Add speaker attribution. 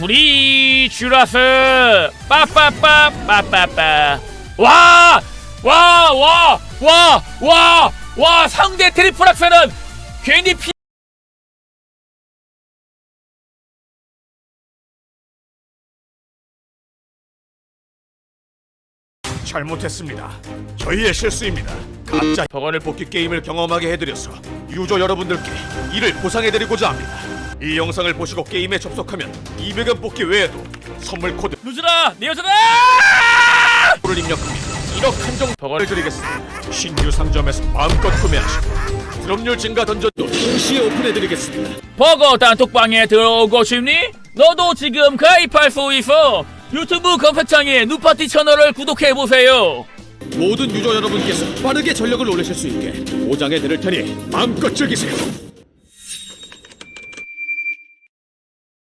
Speaker 1: 프리쥬라스 빠빠빠 빠빠빠 와! 와! 와! 와! 와! 와! 상대 트리플 악셀은 괜히 피
Speaker 2: 잘못했습니다. 저희의 실수입니다. 가짜 버거를 뽑기 게임을 경험하게 해드려서 유저 여러분들께 이를 보상해드리고자 합니다. 이 영상을 보시고 게임에 접속하면 200원 뽑기 외에도 선물
Speaker 1: 루즈라 내 여자다!
Speaker 2: 코드를 입력합니다. 1억 한정 버거를 드리겠습니다. 신규 상점에서 마음껏 구매하시고 수업료 증가 던전도 동시에 오픈해드리겠습니다.
Speaker 1: 버거 단톡방에 들어오고 싶니? 너도 지금 가입할 수 있어 유튜브 검색창에 누파티 채널을 구독해보세요
Speaker 2: 모든 유저 여러분께서 빠르게 전력을 올리실 수 있게 보장해드릴 테니 마음껏 즐기세요.